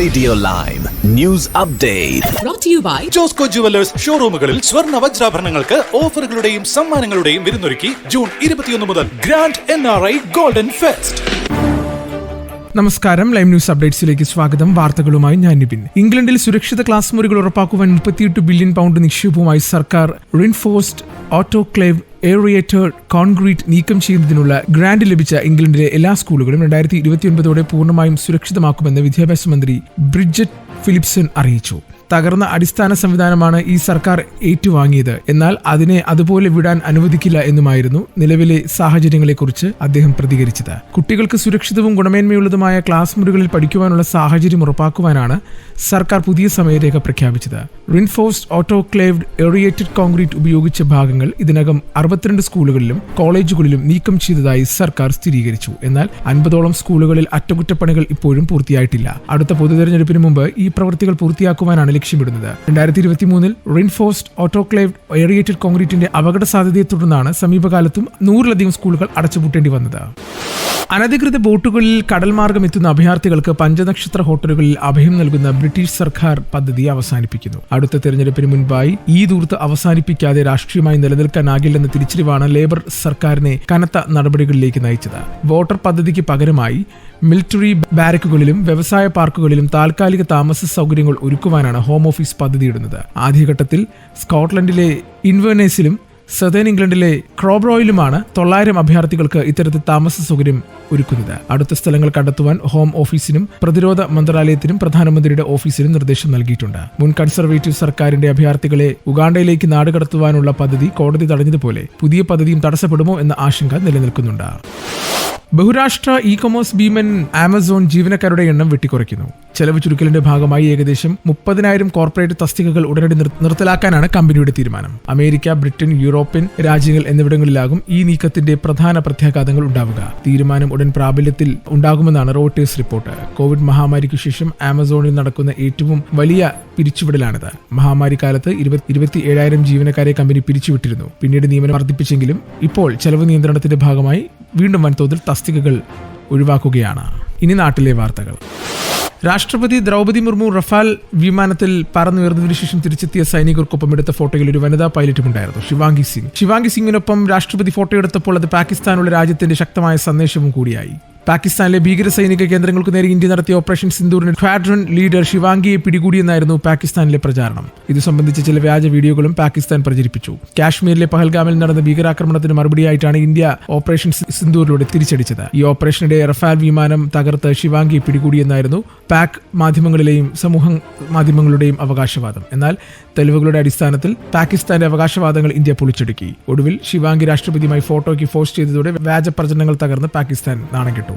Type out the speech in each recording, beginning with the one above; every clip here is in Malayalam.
Radio live news update Josco jewellers ഷോറൂമുകളിൽ സ്വർണ വജ്രാഭരണങ്ങൾക്ക് ഓഫറുകളുടെയും സമ്മാനങ്ങളുടെയും വിരുന്നൊരുക്കി ജൂൺ ഇരുപത്തിയൊന്ന് മുതൽ grand N R I golden fest. നമസ്കാരം. ലൈവ് ന്യൂസ് അപ്ഡേറ്റ്സിലേക്ക് സ്വാഗതം. വാർത്തകളുമായി ഞാൻ നിപിൻ. ഇംഗ്ലണ്ടിൽ സുരക്ഷിത ക്ലാസ് മുറികൾ ഉറപ്പാക്കുവാൻ മുപ്പത്തിയെട്ട് ബില്യൺ പൗണ്ട് നിക്ഷേപവുമായി സർക്കാർ റിൻഫോഴ്സ്ഡ് ഓട്ടോക്ലേവ് എയറിയേറ്റഡ് കോൺക്രീറ്റ് നീക്കം ചെയ്യുന്നതിനുള്ള ഗ്രാന്റ് ലഭിച്ച ഇംഗ്ലണ്ടിലെ എല്ലാ സ്കൂളുകളും രണ്ടായിരത്തി ഇരുപത്തിയൊൻപതോടെ പൂർണമായും സുരക്ഷിതമാക്കുമെന്ന് വിദ്യാഭ്യാസ മന്ത്രി ബ്രിഡ്ജറ്റ് ഫിലിപ്സൺ അറിയിച്ചു. തകർന്ന അടിസ്ഥാന സംവിധാനമാണ് ഈ സർക്കാർ ഏറ്റുവാങ്ങിയത്. എന്നാൽ അതിനെ അതുപോലെ വിടാൻ അനുവദിക്കില്ല എന്നുമായിരുന്നു നിലവിലെ സാഹചര്യങ്ങളെക്കുറിച്ച് അദ്ദേഹം പ്രതികരിച്ചത്. കുട്ടികൾക്ക് സുരക്ഷിതവും ഗുണമേന്മയുള്ളതുമായ ക്ലാസ് മുറികളിൽ പഠിക്കുവാനുള്ള സാഹചര്യം ഉറപ്പാക്കുവാനാണ് സർക്കാർ പുതിയ സമയരേഖ പ്രഖ്യാപിച്ചത്. റിൻഫോഴ്സ്ഡ് ഓട്ടോക്ലേവ്ഡ് എറിയേറ്റഡ് കോൺക്രീറ്റ് ഉപയോഗിച്ച ഭാഗങ്ങൾ ഇതിനകം അറുപത്തിരണ്ട് സ്കൂളുകളിലും കോളേജുകളിലും നീക്കം ചെയ്തതായി സർക്കാർ സ്ഥിരീകരിച്ചു. എന്നാൽ അൻപതോളം സ്കൂളുകളിൽ അറ്റകുറ്റപ്പണികൾ ഇപ്പോഴും പൂർത്തിയായിട്ടില്ല. അടുത്ത പൊതുതെരഞ്ഞെടുപ്പിന് മുമ്പ് ഈ പ്രവൃത്തികൾ പൂർത്തിയാക്കുവാനാണ് ലക്ഷ്യമിടുന്നത്. രണ്ടായിരത്തി ഇരുപത്തി മൂന്നിൽ റിൻഫോഴ്സ്ഡ് ഓട്ടോക്ലേവ് എറിയേറ്റഡ് കോൺക്രീറ്റിന്റെ അപകട സാധ്യതയെ തുടർന്നാണ് സമീപകാലത്തും നൂറിലധികം സ്കൂളുകൾ അടച്ചുപൂട്ടേണ്ടി വന്നത്. അനധികൃത ബോട്ടുകളിൽ കടൽ മാർഗം എത്തുന്ന അഭയാർത്ഥികൾക്ക് പഞ്ചനക്ഷത്ര ഹോട്ടലുകളിൽ അഭയം നൽകുന്ന ബ്രിട്ടീഷ് സർക്കാർ പദ്ധതി അവസാനിപ്പിക്കുന്നു. അടുത്ത തെരഞ്ഞെടുപ്പിന് മുൻപായി ഈ ദൂർത്ത് അവസാനിപ്പിക്കാതെ രാഷ്ട്രീയമായി നിലനിൽക്കാനാകില്ലെന്ന തിരിച്ചറിവാണ് ലേബർ സർക്കാരിനെ കനത്ത നടപടികളിലേക്ക് നയിച്ചത്. വോട്ടർ പദ്ധതിക്ക് പകരമായി മിലിറ്ററി ബാരക്കുകളിലും വ്യവസായ പാർക്കുകളിലും താൽക്കാലിക താമസ സൗകര്യങ്ങൾ ഒരുക്കുവാനാണ് ഹോം ഓഫീസ് പദ്ധതിയിടുന്നത്. ആദ്യഘട്ടത്തിൽ സ്കോട്ട്ലൻഡിലെ ഇൻവേനേഴ്സിലും സദേൺ ഇംഗ്ലണ്ടിലെ ക്രോബ്രോയിലുമാണ് തൊള്ളായിരം അഭയാർത്ഥികൾക്ക് ഇത്തരത്തിൽ താമസ സൗകര്യം ഒരുക്കുന്നത്. അടുത്ത സ്ഥലങ്ങൾ കണ്ടെത്തുവാൻ ഹോം ഓഫീസിനും പ്രതിരോധ മന്ത്രാലയത്തിനും പ്രധാനമന്ത്രിയുടെ ഓഫീസിനും നിർദ്ദേശം നൽകിയിട്ടുണ്ട്. മുൻ കൺസർവേറ്റീവ് സർക്കാരിന്റെ അഭയാർത്ഥികളെ ഉഗാണ്ടയിലേക്ക് നാടുകടത്തുവാനുള്ള പദ്ധതി കോടതി തടഞ്ഞതുപോലെ പുതിയ പദ്ധതിയും തടസ്സപ്പെടുമോ എന്ന ആശങ്ക നിലനിൽക്കുന്നുണ്ട്. ബഹുരാഷ്ട്ര ഇ കൊമേഴ്സ് ഭീമൻ ആമസോൺ ജീവനക്കാരുടെ എണ്ണം വെട്ടിക്കുറയ്ക്കുന്നു. ചെലവ് ചുരുക്കലിന്റെ ഭാഗമായി ഏകദേശം മുപ്പതിനായിരം കോർപ്പറേറ്റ് തസ്തികകൾ ഉടനടി നിർ- നിർത്തലാക്കാനാണ് കമ്പനിയുടെ തീരുമാനം. അമേരിക്ക ബ്രിട്ടൻ യൂറോപ്യൻ രാജ്യങ്ങൾ എന്നിവിടങ്ങളിലാകും ഈ നീക്കത്തിന്റെ പ്രധാന പ്രത്യാഘാതങ്ങൾ ഉണ്ടാവുക. തീരുമാനം ഉടൻ പ്രാബല്യത്തിൽ ഉണ്ടാകുമെന്നാണ് റോട്ടേഴ്സ് റിപ്പോർട്ട്. കോവിഡ് മഹാമാരിക്ക് ശേഷം ആമസോണിൽ നടക്കുന്ന ഏറ്റവും വലിയ പിരിച്ചുവിടലാണിത്. മഹാമാരി കാലത്ത് ഇരുപത്തി ഏഴായിരം ജീവനക്കാരെ കമ്പനി പിരിച്ചുവിട്ടിരുന്നു. പിന്നീട് നിയമനം വർദ്ധിപ്പിച്ചെങ്കിലും ഇപ്പോൾ ചെലവ് നിയന്ത്രണത്തിന്റെ ഭാഗമായി വീണ്ടും വൻതോതിൽ തസ്തികകൾ ഒഴിവാക്കുകയാണ്. ഇനി നാട്ടിലെ വാർത്തകൾ. രാഷ്ട്രപതി ദ്രൗപതി മുർമു റഫാൽ വിമാനത്തിൽ പറന്നുയർന്നതിനു ശേഷം തിരിച്ചെത്തിയ സൈനികർക്കൊപ്പം എടുത്ത ഫോട്ടോയിൽ ഒരു വനിതാ പൈലറ്റും ഉണ്ടായിരുന്നു ശിവാംഗി സിംഗ്. ശിവാംഗി സിംഗിനൊപ്പം രാഷ്ട്രപതി ഫോട്ടോ എടുത്തപ്പോൾ അത് പാകിസ്ഥാനുള്ള രാജ്യത്തിന്റെ ശക്തമായ സന്ദേശവും കൂടിയായി. പാകിസ്ഥാനിലെ ഭീകര സൈനിക കേന്ദ്രങ്ങൾക്ക് നേരെ ഇന്ത്യ നടത്തിയ ഓപ്പറേഷൻ സിന്ദൂറിന് ക്വാഡ്രൺ ലീഡർ ശിവാംഗിയെ പിടികൂടിയെന്നായിരുന്നു പാകിസ്ഥാനിലെ പ്രചാരണം. ഇത് സംബന്ധിച്ച ചില വ്യാജ വീഡിയോകളും പാകിസ്ഥാൻ പ്രചരിപ്പിച്ചു. കാശ്മീരിലെ പഹൽഗാമിൽ നടന്ന ഭീകരാക്രമണത്തിന് മറുപടിയായിട്ടാണ് ഇന്ത്യ ഓപ്പറേഷൻ സിന്ദൂറിലൂടെ തിരിച്ചടിച്ചത്. ഈ ഓപ്പറേഷനിടെ റഫാൽ വിമാനം തകർത്ത് ശിവാംഗിയെ പിടികൂടിയെന്നായിരുന്നു പാക് മാധ്യമങ്ങളിലെയും സമൂഹ മാധ്യമങ്ങളുടെയും അവകാശവാദം. എന്നാൽ തെളിവുകളുടെ അടിസ്ഥാനത്തിൽ പാകിസ്ഥാന്റെ അവകാശവാദങ്ങൾ ഇന്ത്യ പൊളിച്ചെടുക്കി. ഒടുവിൽ ശിവാംഗി രാഷ്ട്രപതിയുമായി ഫോട്ടോയ്ക്ക് പോസ്റ്റ് ചെയ്തതോടെ വ്യാജ പ്രചരണങ്ങൾ തകർന്ന് പാകിസ്ഥാൻ നാണം കെട്ടു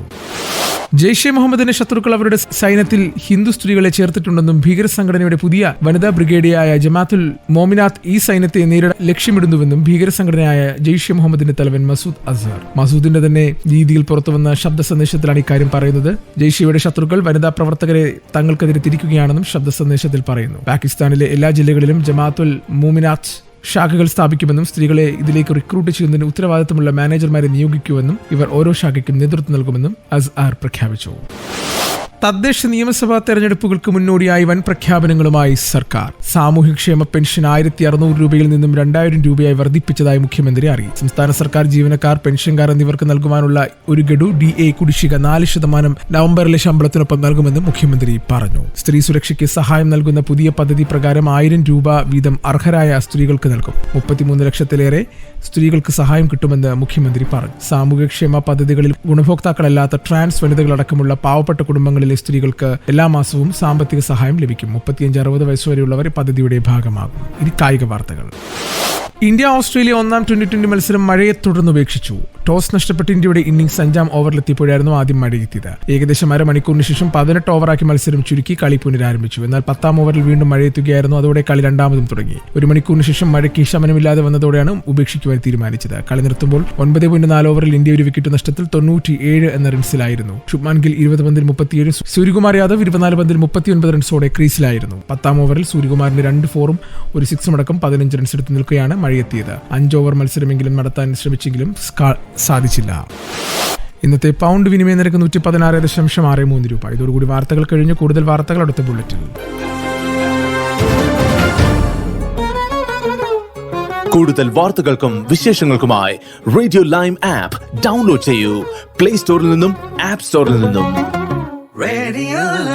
ജെയ്ഷെ മുഹമ്മദിന്റെ ശത്രുക്കൾ അവരുടെ സൈന്യത്തിൽ ഹിന്ദു സ്ത്രീകളെ ചേർത്തിട്ടുണ്ടെന്നും ഭീകര സംഘടനയുടെ പുതിയ വനിതാ ബ്രിഗേഡിയായ ജമാത്തുൽ മോമിനാത്ത് ഈ സൈന്യത്തെ നേരിടാൻ ലക്ഷ്യമിടുന്നുവെന്നും ഭീകര സംഘടനയായ ജെയ്ഷെ മുഹമ്മദിന്റെ തലവൻ മസൂദ് അസർ മസൂദിന്റെ തന്നെ രീതിയിൽ പുറത്തുവന്ന ശബ്ദ സന്ദേശത്തിലാണ് ഇക്കാര്യം പറയുന്നത്. ജെയ്ഷെയുടെ ശത്രുക്കൾ വനിതാ പ്രവർത്തകരെ തങ്ങൾക്കെതിരെ തിരിക്കുകയാണെന്നും ശബ്ദ സന്ദേശത്തിൽ പറയുന്നു. പാകിസ്ഥാനിലെ എല്ലാ ജില്ലകളിലും ജമാത്തുൽ മൂമിനാത്ത് ശാഖകൾ സ്ഥാപിക്കുമെന്നും സ്ത്രീകളെ ഇതിലേക്ക് റിക്രൂട്ട് ചെയ്യുന്നതിന് ഉത്തരവാദിത്തമുള്ള മാനേജർമാരെ നിയോഗിക്കുമെന്നും ഇവർ ഓരോ ശാഖയ്ക്കും നേതൃത്വം നൽകുമെന്നും അസ്ആർ പ്രഖ്യാപിച്ചു. തദ്ദേശ നിയമസഭാ തെരഞ്ഞെടുപ്പുകൾക്ക് മുന്നോടിയായി വൻ പ്രഖ്യാപനങ്ങളുമായി സർക്കാർ. സാമൂഹ്യക്ഷേമ പെൻഷൻ ആയിരത്തി അറുന്നൂറ് രൂപയിൽ നിന്നും രണ്ടായിരം രൂപയായി വർദ്ധിപ്പിച്ചതായി മുഖ്യമന്ത്രി അറിയിച്ചു. സംസ്ഥാന സർക്കാർ ജീവനക്കാർ പെൻഷൻകാർ എന്നിവർക്ക് നൽകുവാനുള്ള ഒരു ഗഡു ഡി എ കുടിശ്ശിക നാല് ശതമാനം നവംബറിലെ ശമ്പളത്തിനൊപ്പം നൽകുമെന്നും മുഖ്യമന്ത്രി പറഞ്ഞു. സ്ത്രീ സുരക്ഷയ്ക്ക് സഹായം നൽകുന്ന പുതിയ പദ്ധതി പ്രകാരം ആയിരം രൂപ വീതം അർഹരായ സ്ത്രീകൾക്ക് നൽകും. മുപ്പത്തിമൂന്ന് ലക്ഷത്തിലേറെ സ്ത്രീകൾക്ക് സഹായം കിട്ടുമെന്ന് മുഖ്യമന്ത്രി പറഞ്ഞു. സാമൂഹ്യക്ഷേമ പദ്ധതികളിൽ ഗുണഭോക്താക്കളല്ലാത്ത ട്രാൻസ് വനിതകളടക്കമുള്ള പാവപ്പെട്ട കുടുംബങ്ങളിലെ സ്ത്രീകൾക്ക് എല്ലാ മാസവും സാമ്പത്തിക സഹായം ലഭിക്കും. മുപ്പത്തിയഞ്ച് അറുപത് വയസ്സുവരെയുള്ളവർ പദ്ധതിയുടെ ഭാഗമാകും. ഇനി കായിക വാർത്തകൾ. ഇന്ത്യ ഓസ്ട്രേലിയ ഒന്നാം ട്വന്റി ട്വന്റി മത്സരം മഴയെ തുടർന്ന് ഉപേക്ഷിച്ചു ടോസ് നഷ്ടപ്പെട്ട് ഇന്ത്യയുടെ ഇന്നിംഗ്സ് അഞ്ചാം ഓവറിലെത്തിയപ്പോഴായിരുന്നു ആദ്യം മഴയെത്തിയത്. ഏകദേശം അരമണിക്കൂറിന് ശേഷം പതിനെട്ട് ഓവറാക്കി മത്സരം ചുരുക്കി കളി പുനരാരംഭിച്ചു. എന്നാൽ പത്താം ഓവറിൽ വീണ്ടും മഴയെത്തുകയായിരുന്നു. അതോടെ കളി രണ്ടാമതും തുടങ്ങി. ഒരു മണിക്കൂറിന് ശേഷം മഴയ്ക്ക് ശമനമില്ലാതെ വന്നതോടെയാണ് ഉപേക്ഷിക്കുവാൻ തീരുമാനിച്ചത്. കളി നിർത്തുമ്പോൾ ഒൻപത് പോയിന്റ് നാല് ഓവറിൽ ഇന്ത്യ ഒരു വിക്കറ്റ് നഷ്ടത്തിൽ തൊണ്ണൂറ്റി ഏഴ് എന്ന റൺസിലായിരുന്നു. ശുഭ്മാൻ ഗിൽ ഇരുപത് പന്തിൽ മുപ്പത്തിയേഴ് സൂര്യകുമാർ യാദവ് ഇരുപത്തിനാല് പന്തിൽ മുപ്പത്തിയൊൻപത് റൺസോടെ ക്രീസിലായിരുന്നു. പത്താം ഓവറിൽ സൂര്യകുമാറിന്റെ രണ്ട് ഫോറും ഒരു സിക്സും അടക്കം പതിനഞ്ച് റൺസ് എടുത്ത് നിൽക്കുകയാണ് മഴയെത്തിയത്. അഞ്ച് ഓവർ മത്സരമെങ്കിലും നടത്താൻ ശ്രമിച്ചെങ്കിലും സാധിച്ചില്ല. ഇന്നത്തെ പൗണ്ട് വിനിമയ നിരക്ക് നൂറ്റി പതിനാറ് ദശാംശം ആറ് മൂന്ന് രൂപ. ഇതോടുകൂടി വാർത്തകൾ കഴിഞ്ഞ്. കൂടുതൽ വാർത്തകൾ അടുത്ത ബുള്ളറ്റിൽ കൂടുതൽ വാർത്തകൾക്കും വിശേഷങ്ങൾക്കുമായി റേഡിയോ ലൈം ആപ്പ് ഡൗൺലോഡ് ചെയ്യൂ. പ്ലേ സ്റ്റോറിൽ നിന്നും ആപ്പ് സ്റ്റോറിൽ നിന്നും. Lime.